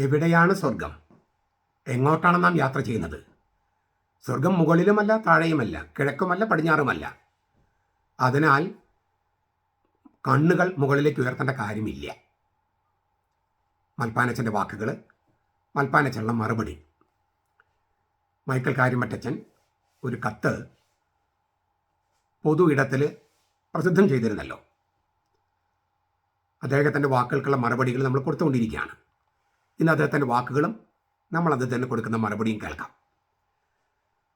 എവിടെയാണ് സ്വർഗം? എങ്ങോട്ടാണ് നാം യാത്ര ചെയ്യുന്നത്? സ്വർഗം മുകളിലുമല്ല താഴെയുമല്ല കിഴക്കുമല്ല പടിഞ്ഞാറുമല്ല. അതിനാൽ കണ്ണുകൾ മുകളിലേക്ക് ഉയർത്തേണ്ട കാര്യമില്ല. മൽപ്പാനച്ചന്റെ വാക്കുകൾ മൽപ്പാനച്ചനുള്ള മറുപടി. മൈക്കൽ കാര്യമറ്റച്ചൻ ഒരു കത്ത് പൊതു ഇടത്തിൽ പ്രസിദ്ധം ചെയ്തിരുന്നല്ലോ. അദ്ദേഹത്തിന്റെ വാക്കുകൾക്കുള്ള മറുപടികൾ നമ്മൾ കൊടുത്തുകൊണ്ടിരിക്കുകയാണ്. ഇന്ന് അദ്ദേഹത്തിന്റെ വാക്കുകളും നമ്മൾ അദ്ദേഹത്തിന് കൊടുക്കുന്ന മറുപടിയും കേൾക്കാം.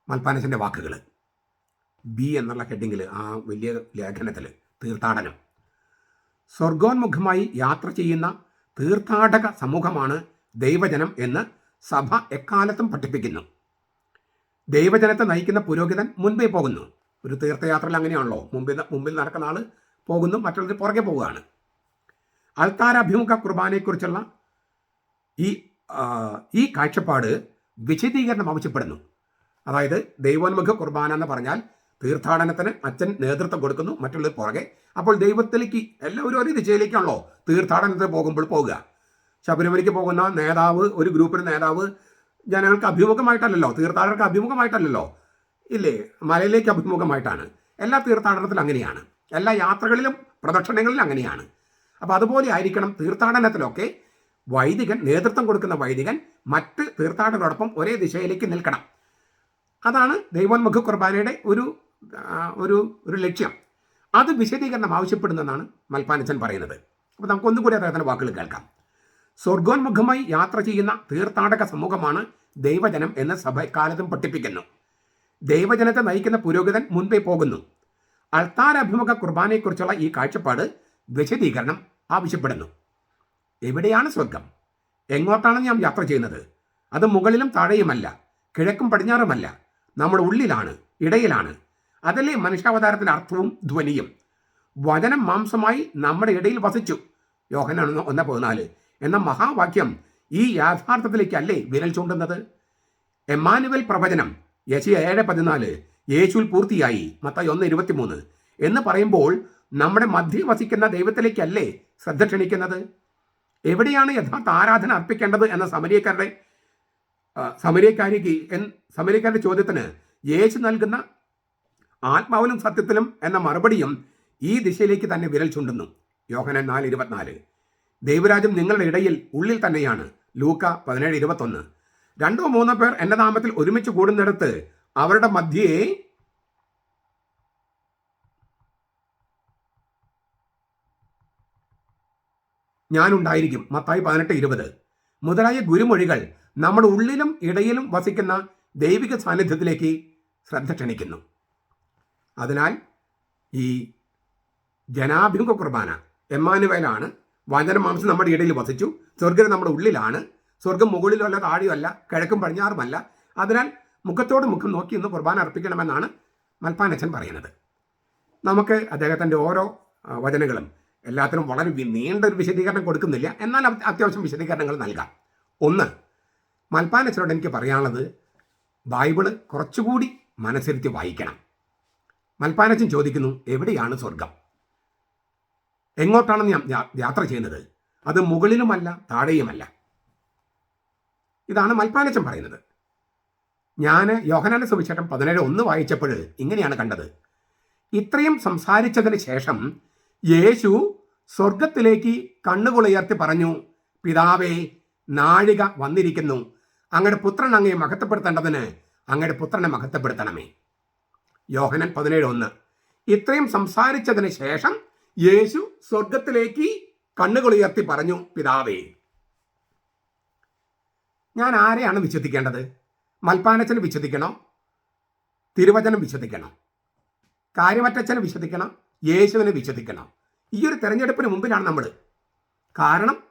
മൽപ്പാനസിന്റെ വാക്കുകൾ ബി എന്നുള്ള ഹെഡിങ്ങിൽ ആ വലിയ ലേഖനത്തിൽ തീർത്ഥാടനം. സ്വർഗോന്മുഖമായി യാത്ര ചെയ്യുന്ന തീർത്ഥാടക സമൂഹമാണ് ദൈവജനം എന്ന് സഭ എക്കാലത്തും പഠിപ്പിക്കുന്നു. ദൈവജനത്തെ നയിക്കുന്ന പുരോഹിതൻ മുൻപേ പോകുന്നു. ഒരു തീർത്ഥയാത്രയിൽ അങ്ങനെയാണല്ലോ. മുമ്പിൽ മുമ്പിൽ നടക്കുന്ന ആൾ പോകുന്നു മറ്റുള്ളവർ പുറകെ പോവുകയാണ്. അൽത്താരാഭിമുഖ കുർബാനയെക്കുറിച്ചുള്ള ഈ ഈ കാഴ്ചപ്പാട് വിശദീകരണം ആവശ്യപ്പെടുന്നു. അതായത് ദൈവോന്മുഖ കുർബാന എന്ന് പറഞ്ഞാൽ തീർത്ഥാടനത്തിന് അച്ഛൻ നേതൃത്വം കൊടുക്കുന്നു മറ്റുള്ളവർ പുറകെ. അപ്പോൾ ദൈവത്തിലേക്ക് എല്ലാവരും ഒരു ദിശയിലേക്കാണല്ലോ തീർത്ഥാടനത്തിന് പോകുമ്പോൾ പോകുക ശബരിമലയ്ക്ക് പോകുന്ന നേതാവ് ഒരു ഗ്രൂപ്പിന് നേതാവ് ജനങ്ങൾക്ക് അഭിമുഖമായിട്ടല്ലല്ലോ തീർത്ഥാടകർക്ക് അഭിമുഖമായിട്ടല്ലല്ലോ. ഇല്ലേ? മലയിലേക്ക് അഭിമുഖമായിട്ടാണ്. എല്ലാ തീർത്ഥാടനത്തിലും അങ്ങനെയാണ്. എല്ലാ യാത്രകളിലും പ്രദക്ഷിണങ്ങളിലും അങ്ങനെയാണ്. അപ്പോൾ അതുപോലെ ആയിരിക്കണം തീർത്ഥാടനത്തിലൊക്കെ വൈദികൻ നേതൃത്വം കൊടുക്കുന്ന വൈദികൻ മറ്റ് തീർത്ഥാടകരോടൊപ്പം ഒരേ ദിശയിലേക്ക് നിൽക്കണം. അതാണ് ദൈവോന്മുഖ കുർബാനയുടെ ഒരു ഒരു ഒരു ലക്ഷ്യം. അത് വിശദീകരണം ആവശ്യപ്പെടുന്നതാണ് മൽപ്പാനച്ചൻ പറയുന്നത്. അപ്പോൾ നമുക്ക് ഒന്നുകൂടി അദ്ദേഹത്തിന്റെ വാക്കുകൾ കേൾക്കാം. സ്വർഗോന്മുഖമായി യാത്ര ചെയ്യുന്ന തീർത്ഥാടക സമൂഹമാണ് ദൈവജനം എന്ന് സഭ കാലത്തും പഠിപ്പിക്കുന്നു. ദൈവജനത്തെ നയിക്കുന്ന പുരോഹിതൻ മുൻപേ പോകുന്നു. അൾത്താരഭിമുഖ കുർബാനയെക്കുറിച്ചുള്ള ഈ കാഴ്ചപ്പാട് വിശദീകരണം ആവശ്യപ്പെടുന്നു. എവിടെയാണ് സ്വർഗം? എങ്ങോട്ടാണ് ഞാൻ യാത്ര ചെയ്യുന്നത്? അത് മുകളിലും താഴെയുമല്ല കിഴക്കും പടിഞ്ഞാറുമല്ല നമ്മുടെ ഉള്ളിലാണ് ഇടയിലാണ്. അതല്ലേ മനുഷ്യാവതാരത്തിന്റെ അർത്ഥവും ധ്വനിയും? വചനം മാംസമായി നമ്മുടെ ഇടയിൽ വസിച്ചു. യോഹനാണ് ഒന്ന് പതിനാല്. എന്ന മഹാവാക്യം ഈ യാഥാർത്ഥ്യത്തിലേക്കല്ലേ വിരൽ ചൂണ്ടുന്നത്? എമാനുവൽ പ്രവചനം യശി ഏഴ് പതിനാല് യേശുൽ പൂർത്തിയായി മത്തായി ഒന്ന് ഇരുപത്തിമൂന്ന്. എന്ന് പറയുമ്പോൾ നമ്മുടെ മധ്യ വസിക്കുന്ന ദൈവത്തിലേക്കല്ലേ ശ്രദ്ധ ക്ഷണിക്കുന്നത്? എവിടെയാണ് യഥാർത്ഥ ആരാധന അർപ്പിക്കേണ്ടത് എന്ന സമരിയക്കാരുടെ സമരീയക്കാരിക്ക് സമരിയക്കാരുടെ ചോദ്യത്തിന് യേശു നൽകുന്ന ആത്മാവിലും സത്യത്തിലും എന്ന മറുപടിയും ഈ ദിശയിലേക്ക് തന്നെ വിരൽ ചുണ്ടുന്നു. യോഹനൻ നാല് ഇരുപത്തിനാല്. ദൈവരാജ്യം നിങ്ങളുടെ ഇടയിൽ ഉള്ളിൽ തന്നെയാണ്. ലൂക്ക പതിനേഴ് ഇരുപത്തൊന്ന്. രണ്ടോ മൂന്നോ പേർ എന്റെ നാമത്തിൽ ഒരുമിച്ച് കൂടുന്നിടത്ത് അവരുടെ മധ്യേ ഞാനുണ്ടായിരിക്കും. മത്തായി പതിനെട്ട് ഇരുപത്. മുതലായ ഗുരുമൊഴികൾ നമ്മുടെ ഉള്ളിലും ഇടയിലും വസിക്കുന്ന ദൈവിക സാന്നിധ്യത്തിലേക്ക് ശ്രദ്ധ ക്ഷണിക്കുന്നു. അതിനാൽ ഈ ജനാഭിമുഖ കുർബാന എമ്മാനുവേലാണ്. വചനമാംസം നമ്മുടെ ഇടയിൽ വസിച്ചു. സ്വർഗം നമ്മുടെ ഉള്ളിലാണ്. സ്വർഗം മുകളിലുള്ള താഴെയല്ല കിഴക്കും പടിഞ്ഞാറുമല്ല. അതിനാൽ മുഖത്തോട് മുഖം നോക്കി ഒന്ന് കുർബാന അർപ്പിക്കണമെന്നാണ് മൽപ്പാനച്ഛൻ പറയുന്നത്. നമുക്ക് അദ്ദേഹത്തിന്റെ ഓരോ വചനങ്ങളും എല്ലാത്തിനും വളരെ നീണ്ടൊരു വിശദീകരണം കൊടുക്കുന്നില്ല. എന്നാൽ അത്യാവശ്യം വിശദീകരണങ്ങൾ നൽകാം. ഒന്ന് മൽപ്പാനച്ചനോട് എനിക്ക് പറയാനുള്ളത് ബൈബിൾ കുറച്ചുകൂടി മനസ്സിരുത്തി വായിക്കണം. മൽപ്പാനച്ചൻ ചോദിക്കുന്നു എവിടെയാണ് സ്വർഗം എങ്ങോട്ടാണ് ഞാൻ യാത്ര ചെയ്യുന്നത്? അത് മുകളിലുമല്ല താഴെയുമല്ല. ഇതാണ് മൽപ്പാനച്ചൻ പറയുന്നത്. ഞാൻ യോഹനാന സുവിശേഷം പതിനേഴ് ഒന്ന് വായിച്ചപ്പോൾ ഇങ്ങനെയാണ് കണ്ടത്. ഇത്രയും സംസാരിച്ചതിന് ശേഷം യേശു സ്വർഗത്തിലേക്ക് കണ്ണുകുളയർത്തി പറഞ്ഞു പിതാവേ നാഴിക വന്നിരിക്കുന്നു. അങ്ങയുടെ പുത്രൻ അങ്ങയെ മഹത്വപ്പെടുത്തേണ്ടതിന് അങ്ങയുടെ പുത്രനെ മഹത്വപ്പെടുത്തണമേ. യോഹനൻ പതിനേഴ് ഒന്ന്. ഇത്രയും സംസാരിച്ചതിന് ശേഷം യേശു സ്വർഗത്തിലേക്ക് കണ്ണുകളുയർത്തി പറഞ്ഞു പിതാവേ ഞാൻ ആരെയാണ് വിശ്വസിക്കേണ്ടത്? മൽപ്പാനച്ചന് വിശ്വസിക്കണം? തിരുവചനം വിശ്വസിക്കണം? കാര്യമറ്റച്ചനെ വിശ്വസിക്കണം? യേശുവിനെ വിശ്വസിക്കണം? ഈ ഒരു തെരഞ്ഞെടുപ്പിന് മുമ്പിലാണ് നമ്മൾ കാരണം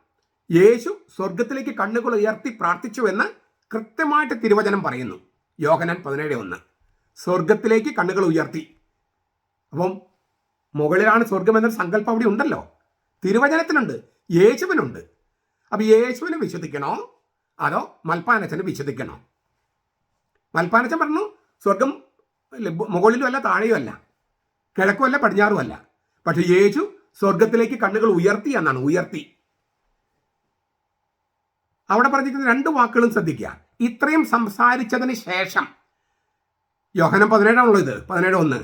യേശു സ്വർഗത്തിലേക്ക് കണ്ണുകൾ ഉയർത്തി പ്രാർത്ഥിച്ചു എന്ന് കൃത്യമായിട്ട് തിരുവചനം പറയുന്നു. യോഹനാൻ പതിനേഴ് ഒന്ന്. സ്വർഗത്തിലേക്ക് കണ്ണുകൾ ഉയർത്തി. അപ്പം മുകളിലാണ് സ്വർഗം എന്നൊരു സങ്കല്പം അവിടെ ഉണ്ടല്ലോ. തിരുവചനത്തിനുണ്ട്. യേശുവിനുണ്ട്. അപ്പം യേശുവിനെ വിശ്വസിക്കണോ? അതോ മൽപ്പാനച്ചനെ വിശ്വസിക്കണോ? മൽപ്പാനച്ചൻ പറഞ്ഞു സ്വർഗം മുകളിലും അല്ല താഴെയും അല്ല. കിഴക്കുമല്ല പടിഞ്ഞാറും അല്ല. പക്ഷെ യേശു സ്വർഗത്തിലേക്ക് കണ്ണുകൾ ഉയർത്തി എന്നാണ് ഉയർത്തി. അവിടെ പറഞ്ഞിരിക്കുന്ന രണ്ട് വാക്കുകളും ശ്രദ്ധിക്കുക. ഇത്രയും സംസാരിച്ചതിന് ശേഷം യോഹനം പതിനേഴാണല്ലോ ഇത് പതിനേഴ് ഒന്ന്.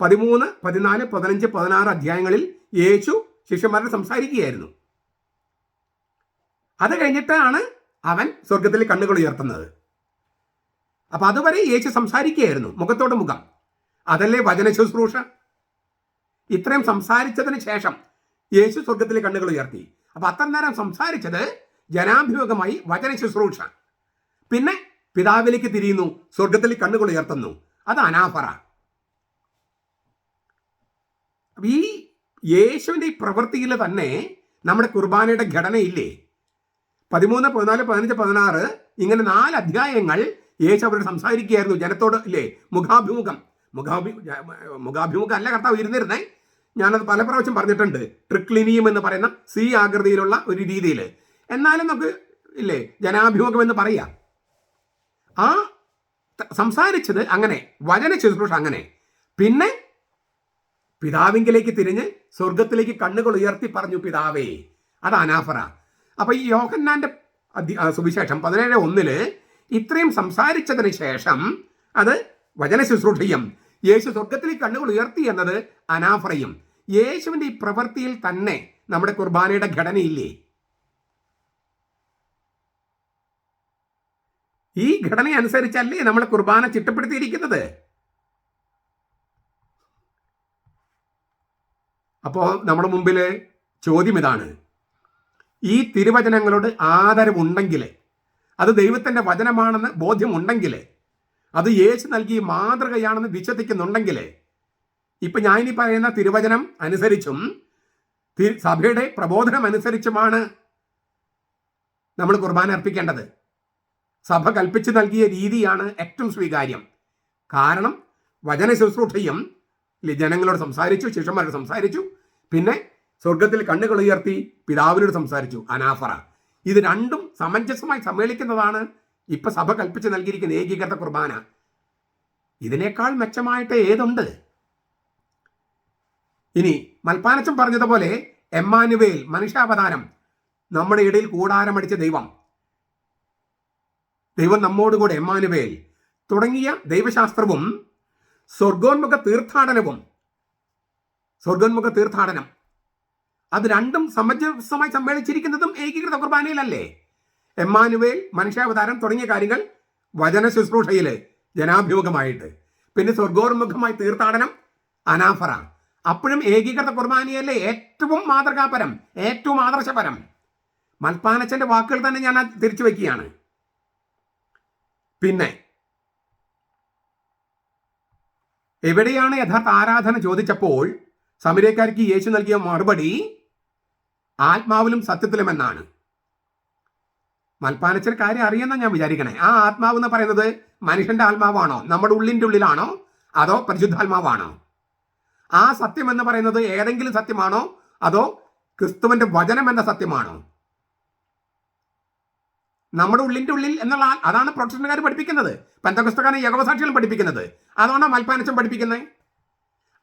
പതിമൂന്ന് പതിനാല് പതിനഞ്ച് പതിനാറ് അധ്യായങ്ങളിൽ യേശു ശിഷ്യന്മാരെ സംസാരിക്കുകയായിരുന്നു. അത് കഴിഞ്ഞിട്ടാണ് അവൻ സ്വർഗത്തിൽ കണ്ണുകൾ ഉയർത്തുന്നത്. അപ്പൊ അതുവരെ യേശു സംസാരിക്കുകയായിരുന്നു മുഖത്തോട് മുഖം. അതല്ലേ വചന ശുശ്രൂഷ ഇത്രയും സംസാരിച്ചതിന് ശേഷം യേശു സ്വർഗത്തിലെ കണ്ണുകൾ ഉയർത്തി. അപ്പൊ അത്ര നേരം സംസാരിച്ചത് ജനാഭിമുഖമായി വചന ശുശ്രൂഷ. പിന്നെ പിതാവിലേക്ക് തിരിയുന്നു സ്വർഗത്തിൽ കണ്ണുകൾ ഉയർത്തുന്നു. അത് അനാഫറ. ഈ യേശുവിന്റെ ഈ പ്രവൃത്തിയിൽ തന്നെ നമ്മുടെ കുർബാനയുടെ ഘടനയില്ലേ? പതിമൂന്ന് പതിനാല് പതിനഞ്ച് പതിനാറ് ഇങ്ങനെ നാല് അധ്യായങ്ങൾ യേശു അവരോട് സംസാരിക്കുകയായിരുന്നു. ജനത്തോട് ഇല്ലേ? മുഖാഭിമുഖം. മുഖാഭി മുഖാഭിമുഖം അല്ല കർത്താവ് ഇരുന്നിരുന്നേ. ഞാനത് പല പ്രാവശ്യം പറഞ്ഞിട്ടുണ്ട്. ട്രിക്ലിനിയം എന്ന് പറയുന്ന സി ആകൃതിയിലുള്ള ഒരു രീതിയിൽ. എന്നാലും നമുക്ക് ഇല്ലേ ജനാഭിമുഖം എന്ന് പറയാം. ആ സംസാരിച്ചത് അങ്ങനെ വചന ശുശ്രൂഷ അങ്ങനെ. പിന്നെ പിതാവിങ്കിലേക്ക് തിരിഞ്ഞ് സ്വർഗത്തിലേക്ക് കണ്ണുകൾ ഉയർത്തി പറഞ്ഞു പിതാവേ അത് അനാഫറ. അപ്പൊ ഈ യോഹന്നാന്റെ സുവിശേഷം പതിനേഴ് ഒന്നിൽ ഇത്രയും സംസാരിച്ചതിന് ശേഷം അത് വചന ശുശ്രൂഷയും യേശു സ്വർഗത്തിലേക്ക് കണ്ണുകൾ ഉയർത്തി എന്നത് അനാഫറയും യേശുവിന്റെ ഈ പ്രവൃത്തിയിൽ തന്നെ നമ്മുടെ കുർബാനയുടെ ഘടനയില്ലേ? ഈ ഘടന അനുസരിച്ചല്ലേ നമ്മൾ കുർബാന ചിട്ടപ്പെടുത്തിയിരിക്കുന്നത്? അപ്പോൾ നമ്മുടെ മുമ്പിൽ ചോദ്യം ഇതാണ്. ഈ തിരുവചനങ്ങളോട് ആദരവുണ്ടെങ്കിൽ അത് ദൈവത്തിന്റെ വചനമാണെന്ന് ബോധ്യമുണ്ടെങ്കിൽ അത് യേശു നൽകിയ മാതൃകയാണെന്ന് വിശ്വസിക്കുന്നുണ്ടെങ്കിലേ ഇപ്പം ഞാനിനി പറയുന്ന തിരുവചനം അനുസരിച്ചും സഭയുടെ പ്രബോധനം അനുസരിച്ചുമാണ് നമ്മൾ കുർബാന അർപ്പിക്കേണ്ടത്. സഭ കൽപ്പിച്ചു നൽകിയ രീതിയാണ് ഏറ്റവും സ്വീകാര്യം. കാരണം വചന ശുശ്രൂഷയും ജനങ്ങളോട് സംസാരിച്ചു ശിഷ്യന്മാരോട് സംസാരിച്ചു പിന്നെ സ്വർഗത്തിൽ കണ്ണുകൾ ഉയർത്തി പിതാവിനോട് സംസാരിച്ചു അനാഫറ. ഇത് രണ്ടും സമഞ്ജസമായി സമ്മേളിക്കുന്നതാണ് ഇപ്പൊ സഭ കൽപ്പിച്ച് നൽകിയിരിക്കുന്ന ഏകീകൃത കുർബാന. ഇതിനേക്കാൾ മെച്ചമായിട്ട് ഏതുണ്ട്? ഇനി മൽപ്പാനച്ചൻ പറഞ്ഞതുപോലെ എമ്മാനുവേൽ മനുഷ്യാവതാരം നമ്മുടെ ഇടയിൽ കൂടാരമടിച്ച ദൈവം. ദൈവം നമ്മോടുകൂടെ എമ്മാനുവേൽ. തുടങ്ങിയ ദൈവശാസ്ത്രവും സ്വർഗോന്മുഖ തീർത്ഥാടനവും സ്വർഗോന്മുഖ തീർത്ഥാടനം. അത് രണ്ടും സമഞ്ജസമായി സമ്മേളിച്ചിരിക്കുന്നതും ഏകീകൃത കുർബാനയിലല്ലേ? എമ്മാനുവേൽ മനുഷ്യാവതാരം തുടങ്ങിയ കാര്യങ്ങൾ വചന ശുശ്രൂഷയിൽ ജനാഭിമുഖമായിട്ട്. പിന്നെ സ്വർഗോർമുഖമായി തീർത്ഥാടനം അനാഫറ. അപ്പോഴും ഏകീകൃത കുർബാനയല്ലേ ഏറ്റവും മാതൃകാപരം ഏറ്റവും ആദർശപരം. മൽപ്പാനച്ചന്റെ വാക്കുകൾ തന്നെ ഞാൻ തിരിച്ചു വയ്ക്കുകയാണ്. പിന്നെ എവിടെയാണ് യഥാർത്ഥ ആരാധന ചോദിച്ചപ്പോൾ സമരക്കാർക്ക് യേശു നൽകിയ മറുപടി ആത്മാവിലും സത്യത്തിലും എന്നാണ് മൽപ്പാനച്ചൻ കാര്യം അറിയുന്ന ഞാൻ വിചാരിക്കണേ. ആ ആത്മാവ് എന്ന് പറയുന്നത് മനുഷ്യന്റെ ആത്മാവാണോ? നമ്മുടെ ഉള്ളിന്റെ ഉള്ളിലാണോ? അതോ പരിശുദ്ധാത്മാവാണോ? ആ സത്യം എന്ന് പറയുന്നത് ഏതെങ്കിലും സത്യമാണോ? അതോ ക്രിസ്തുവിന്റെ വചനം എന്ന സത്യമാണോ? നമ്മുടെ ഉള്ളിന്റെ ഉള്ളിൽ എന്നുള്ള അതാണ് പ്രൊട്ടസ്റ്റന്റുകാർ പഠിപ്പിക്കുന്നത്. പെന്തകസ്തക്കാരൻ യകവസാക്ഷികളും പഠിപ്പിക്കുന്നത്. അതാണ് മൽപ്പാനച്ചൻ പഠിപ്പിക്കുന്നത്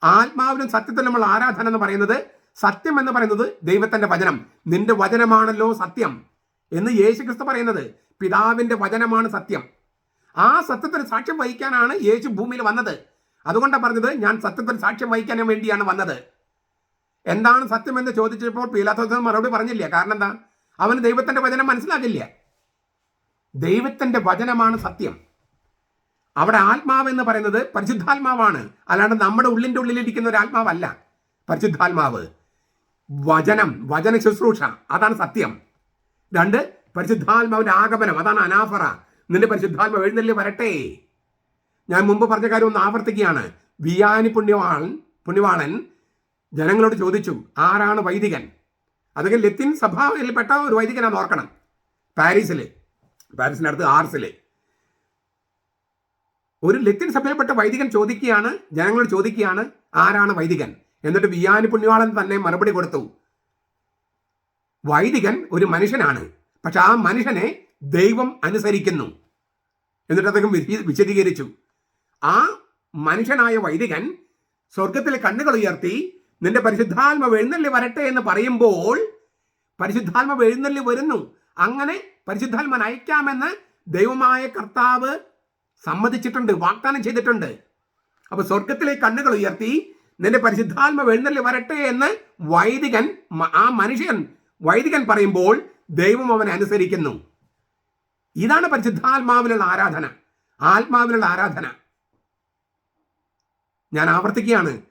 ആത്മാവിനും സത്യത്തിനും നമ്മൾ ആരാധന എന്ന് പറയുന്നത് സത്യം എന്ന് പറയുന്നത് ദൈവത്തിന്റെ വചനം. നിന്റെ വചനമാണല്ലോ സത്യം. എന്ന് യേശു ക്രിസ്തു പറയുന്നത്. പിതാവിന്റെ വചനമാണ് സത്യം. ആ സത്യത്തിന് സാക്ഷ്യം വഹിക്കാനാണ് യേശു ഭൂമിയിൽ വന്നത്. അതുകൊണ്ടാണ് പറഞ്ഞത് ഞാൻ സത്യത്തിന് സാക്ഷ്യം വഹിക്കാൻ വേണ്ടിയാണ് വന്നത്. എന്താണ് സത്യം എന്ന് ചോദിച്ചപ്പോൾ പീലാത്തോസ് മറുപടി പറഞ്ഞില്ല. കാരണം എന്താ? അവന് ദൈവത്തിന്റെ വചനം മനസ്സിലാകില്ല. ദൈവത്തിന്റെ വചനമാണ് സത്യം. അവിടെ ആത്മാവ് എന്ന് പറയുന്നത് പരിശുദ്ധാത്മാവാണ്. അല്ലാണ്ട് നമ്മുടെ ഉള്ളിന്റെ ഉള്ളിലിരിക്കുന്ന ഒരു ആത്മാവല്ല. പരിശുദ്ധാത്മാവ്. വചനം വചന ശുശ്രൂഷ. അതാണ് സത്യം. രണ്ട് പരിശുദ്ധാത്മാവിന്റെ ആഗമനം. അതാണ് അനാഫറ. നിന്റെ പരിശുദ്ധാത്മാവ് എഴുന്നള്ളി വരട്ടെ. ഞാൻ മുമ്പ് പറഞ്ഞ കാര്യം ഒന്ന് ആവർത്തിക്കുകയാണ്. വിയാനി പുണ്യവാളൻ പുണ്യവാളൻ ജനങ്ങളോട് ചോദിച്ചു ആരാണ് വൈദികൻ? അതൊക്കെ ലത്തിൻ സഭയിൽപ്പെട്ട ഒരു വൈദികനാന്ന് ഓർക്കണം. പാരീസിൽ പാരീസിനടുത്ത് ആർസിൽ ഒരു ലത്തിൻ സഭയിൽപ്പെട്ട വൈദികൻ ചോദിക്കുകയാണ് ജനങ്ങളോട് ചോദിക്കുകയാണ് ആരാണ് വൈദികൻ? എന്നിട്ട് വിയാനി പുണ്യവാളൻ തന്നെ മറുപടി കൊടുത്തു. വൈദികൻ ഒരു മനുഷ്യനാണ്. പക്ഷെ ആ മനുഷ്യനെ ദൈവം അനുസരിക്കുന്നു. എന്നിട്ട് അദ്ദേഹം വിശദീ- വിശദീകരിച്ചു. ആ മനുഷ്യനായ വൈദികൻ സ്വർഗത്തിലെ കണ്ണുകൾ ഉയർത്തി നിന്റെ പരിശുദ്ധാത്മ എഴുന്നള്ളി വരട്ടെ എന്ന് പറയുമ്പോൾ പരിശുദ്ധാത്മ എഴുന്നള്ളി വരുന്നു. അങ്ങനെ പരിശുദ്ധാത്മ നയിക്കാമെന്ന് ദൈവമായ കർത്താവ് സമ്മതിച്ചിട്ടുണ്ട് വാഗ്ദാനം ചെയ്തിട്ടുണ്ട്. അപ്പൊ സ്വർഗത്തിലെ കണ്ണുകൾ ഉയർത്തി നിന്റെ പരിശുദ്ധാത്മ എഴുന്നള്ളി വരട്ടെ എന്ന് വൈദികൻ ആ മനുഷ്യൻ വൈദികൻ പറയുമ്പോൾ ദൈവം അവനെ അനുസരിക്കുന്നു. ഇതാണ് പരിശുദ്ധാത്മാവിലുള്ള ആരാധന. ആത്മാവിലുള്ള ആരാധന. ഞാൻ ആവർത്തിക്കുകയാണ്.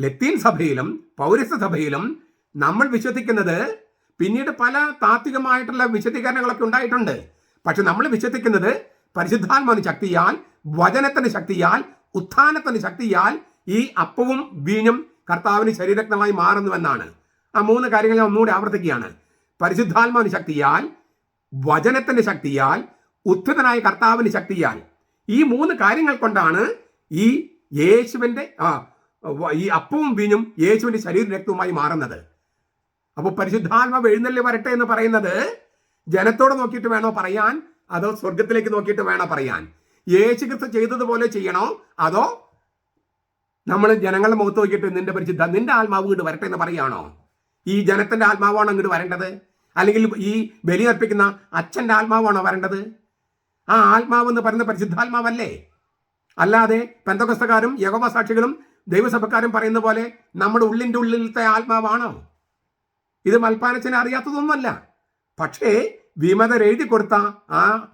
ലത്തീൻ സഭയിലും പൗരസ്ത്യ സഭയിലും നമ്മൾ വിശ്വസിക്കുന്നത് പിന്നീട് പല താത്വികമായിട്ടുള്ള വിശദീകരണങ്ങളൊക്കെ ഉണ്ടായിട്ടുണ്ട്. പക്ഷെ നമ്മൾ വിശ്വസിക്കുന്നത് പരിശുദ്ധാത്മാവിന് ശക്തിയാൽ വചനത്തിന് ശക്തിയാൽ ഉത്ഥാനത്തിന് ശക്തിയാൽ ഈ അപ്പവും വീഞ്ഞും കർത്താവിന് ശരീരജ്ഞമായി മാറുന്നുവെന്നാണ്. ആ മൂന്ന് കാര്യങ്ങൾ ഞാൻ ഒന്നുകൂടി ആവർത്തിക്കുകയാണ്. പരിശുദ്ധാത്മാവിന് ശക്തിയാൽ വചനത്തിന്റെ ശക്തിയാൽ ഉത്ഥിതനായ കർത്താവിന് ശക്തിയാൽ. ഈ മൂന്ന് കാര്യങ്ങൾ കൊണ്ടാണ് ഈ യേശുവിന്റെ ആ ഈ അപ്പവും വീഞ്ഞും യേശുവിന്റെ ശരീര രക്തവുമായി മാറുന്നത്. അപ്പോൾ പരിശുദ്ധാത്മാവ് എഴുന്നള്ളി വരട്ടെ എന്ന് പറയുന്നത് ജനത്തോട് നോക്കിയിട്ട് വേണോ പറയാൻ? അതോ സ്വർഗത്തിലേക്ക് നോക്കിയിട്ട് വേണോ പറയാൻ? യേശു ക്രിസ്തു ചെയ്തതുപോലെ ചെയ്യണോ? അതോ നമ്മൾ ജനങ്ങളുടെ മുഖത്ത് നോക്കിയിട്ട് നിന്റെ പരിശുദ്ധ നിന്റെ ആത്മാവ് കൊണ്ട് വരട്ടെ എന്ന് പറയുകയാണോ ഈ ജനത്തിന്റെ ആത്മാവാണ് അങ്ങോട്ട് വരേണ്ടത്? അല്ലെങ്കിൽ ഈ ബലി അർപ്പിക്കുന്ന അച്ഛന്റെ ആത്മാവാണോ വരേണ്ടത്? ആ ആത്മാവ് എന്ന് പറയുന്ന പരിശുദ്ധാത്മാവല്ലേ? അല്ലാതെ പെന്തകസ്തക്കാരും യഹോവ സാക്ഷികളും ദൈവസഭക്കാരും പറയുന്ന പോലെ നമ്മുടെ ഉള്ളിന്റെ ഉള്ളിലത്തെ ആത്മാവാണോ? ഇത് മൽപ്പാനച്ചനെ അറിയാത്തതൊന്നുമല്ല. പക്ഷേ വിമത എഴുതി കൊടുത്ത ആ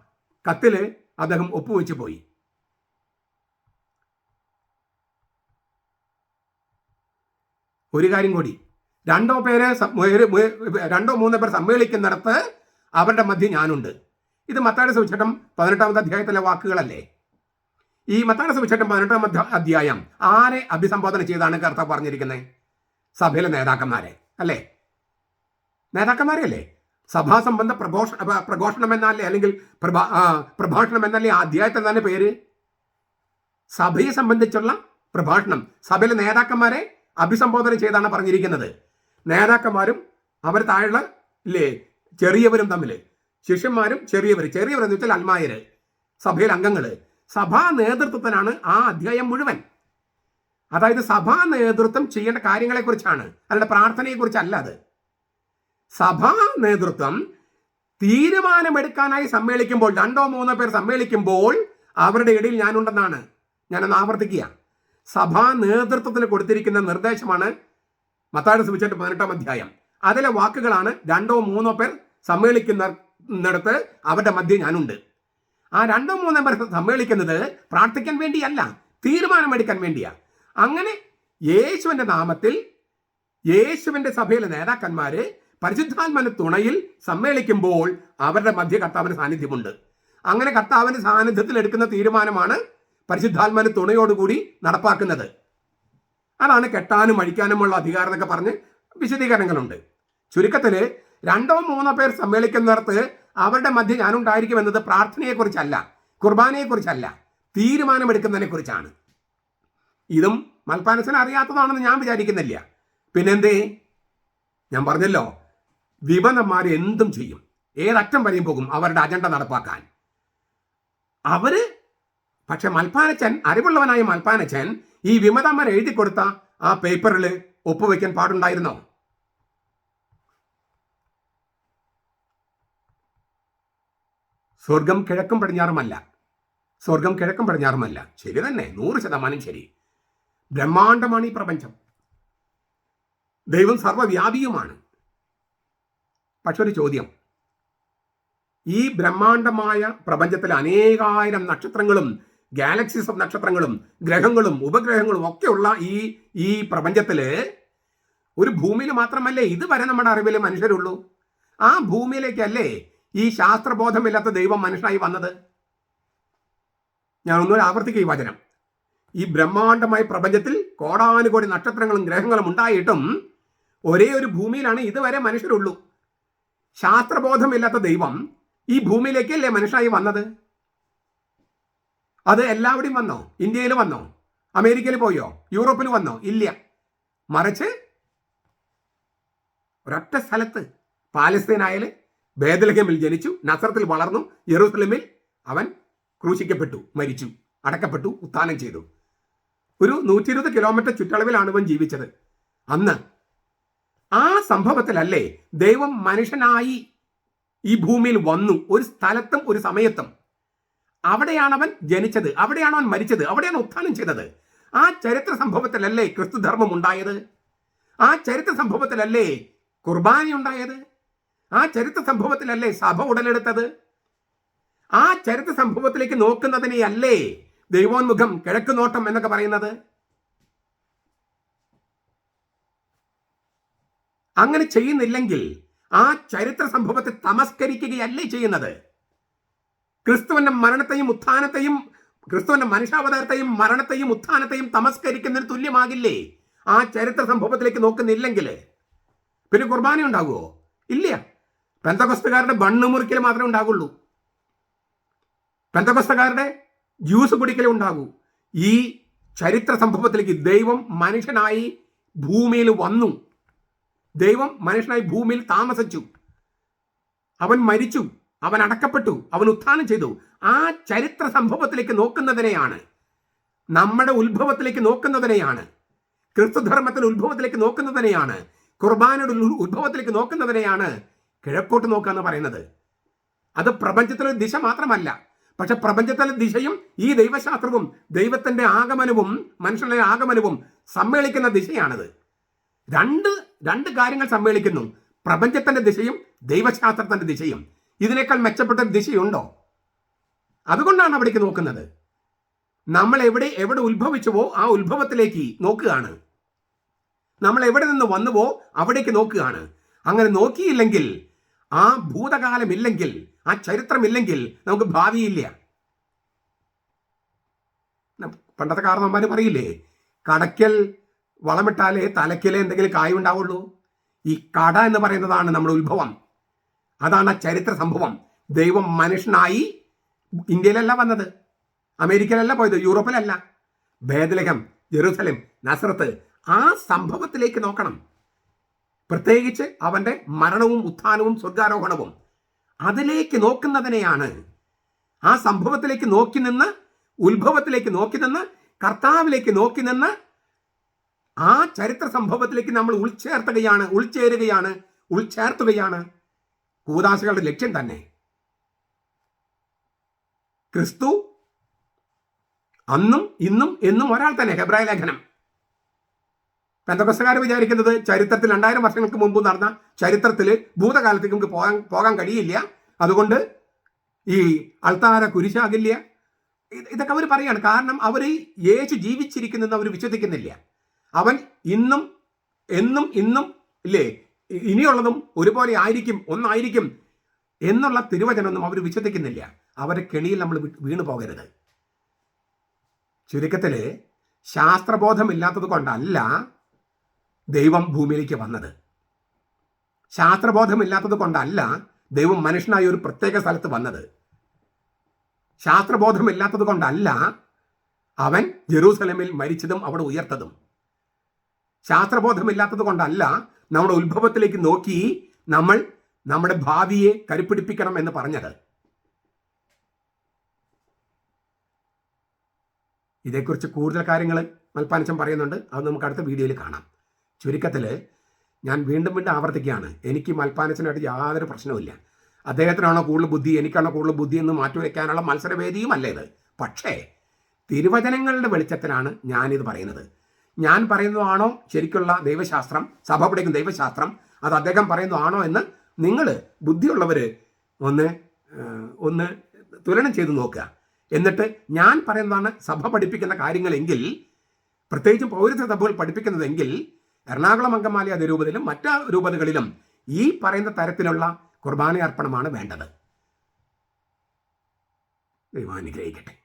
കത്തിൽ അദ്ദേഹം ഒപ്പുവെച്ച് പോയി. ഒരു കാര്യം കൂടി. രണ്ടോ പേര് രണ്ടോ മൂന്നോ പേർ സമ്മേളിക്കുന്നിടത്ത് അവരുടെ മധ്യ ഞാനുണ്ട്. ഇത് മത്താട സുവിശേഷം പതിനെട്ടാമത്തെ അധ്യായത്തിലെ വാക്കുകളല്ലേ? ഈ മത്താട സുവിശേഷം പതിനെട്ടാം അധ്യാ- അധ്യായം ആരെ അഭിസംബോധന ചെയ്താണ് കർത്താവ് പറഞ്ഞിരിക്കുന്നത്? സഭയിലെ നേതാക്കന്മാരെ അല്ലേ? നേതാക്കന്മാരെ അല്ലേ സഭാ സംബന്ധ പ്രഘോഷ പ്രഘോഷണം എന്നല്ലേ? അല്ലെങ്കിൽ പ്രഭാ പ്രഭാഷണം എന്നല്ലേ? ആ അധ്യായത്തിന് തന്നെ പേര്. സഭയെ സംബന്ധിച്ചുള്ള പ്രഭാഷണം. സഭയിലെ നേതാക്കന്മാരെ അഭിസംബോധന ചെയ്താണ് പറഞ്ഞിരിക്കുന്നത്. നേതാക്കന്മാരും അവർ താഴെ ഇല്ലേ ചെറിയവരും തമ്മിൽ ശിഷ്യന്മാരും ചെറിയവർ ചെറിയവർ എന്ന് വെച്ചാൽ അൽമായര് സഭയിലെ അംഗങ്ങൾ. സഭാ നേതൃത്വത്തിനാണ് ആ അധ്യായം മുഴുവൻ. അതായത് സഭാ നേതൃത്വം ചെയ്യേണ്ട കാര്യങ്ങളെക്കുറിച്ചാണ്. അവരുടെ പ്രാർത്ഥനയെക്കുറിച്ചല്ല അത്. സഭാ നേതൃത്വം തീരുമാനമെടുക്കാനായി സമ്മേളിക്കുമ്പോൾ രണ്ടോ മൂന്നോ പേർ സമ്മേളിക്കുമ്പോൾ അവരുടെ ഇടയിൽ ഞാനുണ്ടെന്നാണ്. ഞാനൊന്ന് ആവർത്തിക്കുക. സഭാ നേതൃത്വത്തിന് കൊടുത്തിരിക്കുന്ന നിർദ്ദേശമാണ് മത്തായുടെ സുവിശേഷം പതിനെട്ടാം അധ്യായം. അതിലെ വാക്കുകളാണ് രണ്ടോ മൂന്നോ പേർ സമ്മേളിക്കുന്നിടത്ത് അവരുടെ മധ്യം ഞാനുണ്ട്. ആ രണ്ടോ മൂന്നോ പേർ സമ്മേളിക്കുന്നത് പ്രാർത്ഥിക്കാൻ വേണ്ടിയല്ല തീരുമാനമെടുക്കാൻ വേണ്ടിയാ. അങ്ങനെ യേശുവിന്റെ നാമത്തിൽ യേശുവിന്റെ സഭയിലെ നേതാക്കന്മാര് പരിശുദ്ധാത്മന തുണയിൽ സമ്മേളിക്കുമ്പോൾ അവരുടെ മധ്യ കർത്താവിന് സാന്നിധ്യമുണ്ട്. അങ്ങനെ കർത്താവിന്റെ സാന്നിധ്യത്തിൽ എടുക്കുന്ന തീരുമാനമാണ് പരിശുദ്ധാത്മന തുണയോടുകൂടി നടപ്പാക്കുന്നത്. അതാണ് കെട്ടാനും അഴിക്കാനുമുള്ള അധികാരം എന്നൊക്കെ പറഞ്ഞ് വിശദീകരണങ്ങളുണ്ട്. ചുരുക്കത്തിൽ രണ്ടോ മൂന്നോ പേർ സമ്മേളിക്കുന്നിടത്ത് അവരുടെ മധ്യ ഞാനുണ്ടായിരിക്കും എന്നത് പ്രാർത്ഥനയെക്കുറിച്ചല്ല കുർബാനയെക്കുറിച്ചല്ല തീരുമാനമെടുക്കുന്നതിനെ കുറിച്ചാണ് ഇതും മൽപ്പാനസിന് അറിയാത്തതാണെന്ന് ഞാൻ വിചാരിക്കുന്നില്ല. പിന്നെന്തേ? ഞാൻ പറഞ്ഞല്ലോ വിപണന്മാർ എന്തും ചെയ്യും. ഏതറ്റം വരെയും പോകും അവരുടെ അജണ്ട നടപ്പാക്കാൻ. അവർ പക്ഷെ മൽപ്പാനച്ചൻ അറിവുള്ളവനായ മൽപ്പാനച്ചൻ ഈ വിമതന്മാർ എഴുതി കൊടുത്ത ആ പേപ്പറിൽ ഒപ്പുവെക്കാൻ പാടുണ്ടായിരുന്നോ? സ്വർഗം കിഴക്കും പടിഞ്ഞാറുമല്ല. സ്വർഗം കിഴക്കും പടിഞ്ഞാറുമല്ല. ശരി തന്നെ നൂറ് ശതമാനം ശരി. ബ്രഹ്മാണ്ടമാണ് ഈ പ്രപഞ്ചം. ദൈവം സർവവ്യാപിയുമാണ്. പക്ഷെ ഒരു ചോദ്യം. ഈ ബ്രഹ്മാണ്ടമായ പ്രപഞ്ചത്തിലെ അനേകായിരം നക്ഷത്രങ്ങളും ഗാലക്സീസ് ഓഫ് നക്ഷത്രങ്ങളും ഗ്രഹങ്ങളും ഉപഗ്രഹങ്ങളും ഒക്കെയുള്ള ഈ ഈ പ്രപഞ്ചത്തിൽ ഒരു ഭൂമിയിൽ മാത്രമല്ലേ ഇതുവരെ നമ്മുടെ അറിവിൽ മനുഷ്യരുള്ളൂ? ആ ഭൂമിയിലേക്കല്ലേ ഈ ശാസ്ത്രബോധമില്ലാത്ത ദൈവം മനുഷ്യനായി വന്നത്? ഞാൻ ഒന്നുകൂടെ ആവർത്തിക്കുക ഈ വചനം. ഈ ബ്രഹ്മാണ്ഡമായ പ്രപഞ്ചത്തിൽ കോടാനുകോടി നക്ഷത്രങ്ങളും ഗ്രഹങ്ങളും ഉണ്ടായിട്ടും ഒരേ ഒരു ഭൂമിയിലാണ് ഇതുവരെ മനുഷ്യരുള്ളൂ. ശാസ്ത്രബോധമില്ലാത്ത ദൈവം ഈ ഭൂമിയിലേക്കല്ലേ മനുഷ്യനായി വന്നത്? അത് എല്ലാവിടെയും വന്നോ? ഇന്ത്യയിൽ വന്നോ? അമേരിക്കയിൽ പോയോ? യൂറോപ്പിൽ വന്നോ? ഇല്ല. മറിച്ച് ഒരൊറ്റ സ്ഥലത്ത് പാലസ്തീനായാൽ ബേദലഹമിൽ ജനിച്ചു നസറത്തിൽ വളർന്നു യെറൂസലമിൽ അവൻ ക്രൂശിക്കപ്പെട്ടു മരിച്ചു അടക്കപ്പെട്ടു ഉത്ഥാനം ചെയ്തു. ഒരു നൂറ്റി ഇരുപത് കിലോമീറ്റർ ചുറ്റളവിലാണ് ഇവൻ ജീവിച്ചത്. അന്ന് ആ സംഭവത്തിലല്ലേ ദൈവം മനുഷ്യനായി ഈ ഭൂമിയിൽ വന്നു. ഒരു സ്ഥലത്തും ഒരു സമയത്തും. അവിടെയാണ് അവൻ ജനിച്ചത് അവിടെയാണ് അവൻ മരിച്ചത് അവിടെയാണ് ഉത്ഥാനം ചെയ്തത്. ആ ചരിത്ര സംഭവത്തിലല്ലേ ക്രിസ്തുധർമ്മം ഉണ്ടായത്? ആ ചരിത്ര സംഭവത്തിലല്ലേ കുർബാന ഉണ്ടായത്? ആ ചരിത്ര സംഭവത്തിലല്ലേ സഭ ഉടലെടുത്തത്? ആ ചരിത്ര സംഭവത്തിലേക്ക് നോക്കുന്നതിനെ അല്ലേ ദൈവോന്മുഖം കിഴക്ക് നോട്ടം എന്നൊക്കെ പറയുന്നത്? അങ്ങനെ ചെയ്യുന്നില്ലെങ്കിൽ ആ ചരിത്ര സംഭവത്തെ തമസ്കരിക്കുകയല്ലേ ചെയ്യുന്നത്? ക്രിസ്തുവിന്റെ മരണത്തെയും ഉത്ഥാനത്തെയും ക്രിസ്തുവിന്റെ മനുഷ്യാവതാരത്തെയും മരണത്തെയും ഉത്ഥാനത്തെയും തമസ്കരിക്കുന്നതിന് തുല്യമാകില്ലേ? ആ ചരിത്ര സംഭവത്തിലേക്ക് നോക്കുന്നില്ലെങ്കിൽ പിന്നെ കുർബാന ഉണ്ടാകുമോ ഇല്ല. പെന്തകൊസ്തുകാരുടെ ബണ്ണ് മുറിക്കൽ മാത്രമേ ഉണ്ടാകുള്ളൂ. പെന്തകൊസ്തുകാരുടെ ജ്യൂസ് കുടിക്കലേ ഉണ്ടാകൂ. ഈ ചരിത്ര സംഭവത്തിലേക്ക് ദൈവം മനുഷ്യനായി ഭൂമിയിൽ വന്നു. ദൈവം മനുഷ്യനായി ഭൂമിയിൽ താമസിച്ചു. അവൻ മരിച്ചു. അവൻ അടക്കപ്പെട്ടു. അവൻ ഉത്ഥാനം ചെയ്തു. ആ ചരിത്ര സംഭവത്തിലേക്ക് നോക്കുന്നതിനെയാണ്. നമ്മുടെ ഉത്ഭവത്തിലേക്ക് നോക്കുന്നതിനെയാണ്. ക്രിസ്തുധർമ്മത്തിന്റെ ഉത്ഭവത്തിലേക്ക് നോക്കുന്നതിനെയാണ്. കുർബാനയുടെ ഉത്ഭവത്തിലേക്ക് നോക്കുന്നതിനെയാണ് കിഴക്കോട്ട് നോക്കുക എന്ന് പറയുന്നത്. അത് പ്രപഞ്ചത്തിലെ ദിശ മാത്രമല്ല. പക്ഷെ പ്രപഞ്ചത്തിലെ ദിശയും ഈ ദൈവശാസ്ത്രവും ദൈവത്തിന്റെ ആഗമനവും മനുഷ്യരുടെ ആഗമനവും സമ്മേളിക്കുന്ന ദിശയാണത്. രണ്ട് രണ്ട് കാര്യങ്ങൾ സമ്മേളിക്കുന്നു. പ്രപഞ്ചത്തിന്റെ ദിശയും ദൈവശാസ്ത്രത്തിന്റെ ദിശയും. ഇതിനേക്കാൾ മെച്ചപ്പെട്ട ദിശയുണ്ടോ? അതുകൊണ്ടാണ് അവിടേക്ക് നോക്കുന്നത്. നമ്മൾ എവിടെ എവിടെ ഉത്ഭവിച്ചുവോ ആ ഉത്ഭവത്തിലേക്ക് നോക്കുകയാണ്. നമ്മൾ എവിടെ നിന്ന് വന്നുവോ അവിടേക്ക് നോക്കുകയാണ്. അങ്ങനെ നോക്കിയില്ലെങ്കിൽ ആ ഭൂതകാലമില്ലെങ്കിൽ ആ ചരിത്രമില്ലെങ്കിൽ നമുക്ക് ഭാവിയില്ല. പണ്ടത്തെ കാരണവന്മാർ പറയില്ലേ കടയ്ക്കൽ വളമിട്ടാലേ തലയ്ക്കലേ എന്തെങ്കിലും കായുണ്ടാവുള്ളൂ. ഈ കട എന്ന് പറയുന്നതാണ് നമ്മുടെ ഉത്ഭവം. അതാണ് ആ ചരിത്ര സംഭവം. ദൈവം മനുഷ്യനായി ഇന്ത്യയിലല്ല വന്നത്. അമേരിക്കയിലല്ല പോയത് യൂറോപ്പിലല്ല. ഭേദലഹം ജെറൂസലേം നസ്രത്ത് ആ സംഭവത്തിലേക്ക് നോക്കണം. പ്രത്യേകിച്ച് അവന്റെ മരണവും ഉത്ഥാനവും സ്വർഗാരോഹണവും. അതിലേക്ക് നോക്കുന്നതിനെയാണ് ആ സംഭവത്തിലേക്ക് നോക്കി നിന്ന് ഉത്ഭവത്തിലേക്ക് നോക്കി നിന്ന് കർത്താവിലേക്ക് നോക്കി നിന്ന് ആ ചരിത്ര സംഭവത്തിലേക്ക് നമ്മൾ ഉൾച്ചേർത്തുകയാണ് ഉൾച്ചേരുകയാണ് ഉൾച്ചേർത്തുകയാണ്. കൂതാശകളുടെ ലക്ഷ്യം തന്നെ. ക്രിസ്തു അന്നും ഇന്നും എന്നും ഒരാൾ തന്നെ ഹെബ്രായ ലേഖനം. പെന്തകൊസ്തകാർ വിചാരിക്കുന്നത് ചരിത്രത്തിൽ രണ്ടായിരം വർഷങ്ങൾക്ക് മുമ്പ് നടന്ന ചരിത്രത്തിൽ ഭൂതകാലത്തേക്ക് നമുക്ക് പോകാൻ പോകാൻ കഴിയില്ല. അതുകൊണ്ട് ഈ അൾത്താര കുരിശാകില്ല ഇതൊക്കെ അവർ പറയാണ്. കാരണം അവർ യേശു ജീവിച്ചിരിക്കുന്നെന്ന് അവർ വിശ്വസിക്കുന്നില്ല. അവൻ ഇന്നും എന്നും ഇന്നും ഇല്ലേ? ഇനിയുള്ളതും ഒരുപോലെ ആയിരിക്കും ഒന്നായിരിക്കും എന്നുള്ള തിരുവചനമൊന്നും അവർ വിശ്വസിക്കുന്നില്ല. അവരെ കെണിയിൽ നമ്മൾ വീണു പോകരുത്. ചുരുക്കത്തിൽ ശാസ്ത്രബോധമില്ലാത്തത് കൊണ്ടല്ല ദൈവം ഭൂമിയിലേക്ക് വന്നത്. ശാസ്ത്രബോധമില്ലാത്തത് കൊണ്ടല്ല ദൈവം മനുഷ്യനായ ഒരു പ്രത്യേക സ്ഥലത്ത് വന്നത്. ശാസ്ത്രബോധമില്ലാത്തത് കൊണ്ടല്ല അവൻ ജെറൂസലമിൽ മരിച്ചതും അവിടെ ഉയർത്തതും. ശാസ്ത്രബോധമില്ലാത്തത് കൊണ്ടല്ല നമ്മുടെ ഉത്ഭവത്തിലേക്ക് നോക്കി നമ്മൾ നമ്മുടെ ഭാവിയെ കരുപ്പിടിപ്പിക്കണം എന്ന് പറഞ്ഞത്. ഇതേക്കുറിച്ച് കൂടുതൽ കാര്യങ്ങൾ മൽപ്പാനച്ചം പറയുന്നുണ്ട്. അത് നമുക്ക് അടുത്ത വീഡിയോയിൽ കാണാം. ചുരുക്കത്തിൽ ഞാൻ വീണ്ടും വീണ്ടും ആവർത്തിക്കുകയാണ്. എനിക്ക് മൽപ്പാനച്ചനായിട്ട് യാതൊരു പ്രശ്നവുമില്ല അദ്ദേഹത്തിനാണോ കൂടുതൽ ബുദ്ധി എനിക്കാണോ കൂടുതൽ ബുദ്ധി എന്ന് മാറ്റിവെക്കാനുള്ള മത്സരവേദിയും അല്ല ഇത്. പക്ഷേ തിരുവചനങ്ങളുടെ വെളിച്ചത്തിലാണ് ഞാനിത് പറയുന്നത്. ഞാൻ പറയുന്നതാണോ ശരിക്കുള്ള ദൈവശാസ്ത്രം? സഭ പഠിക്കുന്ന ദൈവശാസ്ത്രം. അത് അദ്ദേഹം പറയുന്നതാണോ എന്ന് നിങ്ങൾ ബുദ്ധിയുള്ളവർ ഒന്ന് ഒന്ന് തുലനം ചെയ്ത് നോക്കുക. എന്നിട്ട് ഞാൻ പറയുന്നതാണ് സഭ പഠിപ്പിക്കുന്ന കാര്യങ്ങളെങ്കിൽ പ്രത്യേകിച്ച് പൗരത്വ സഭകൾ പഠിപ്പിക്കുന്നതെങ്കിൽ എറണാകുളം അങ്കമാലി അതിരൂപതയിലും മറ്റ് രൂപതകളിലും ഈ പറയുന്ന തരത്തിലുള്ള കുർബാന അർപ്പണമാണ് വേണ്ടത്. ദൈവം അനുഗ്രഹിക്കട്ടെ.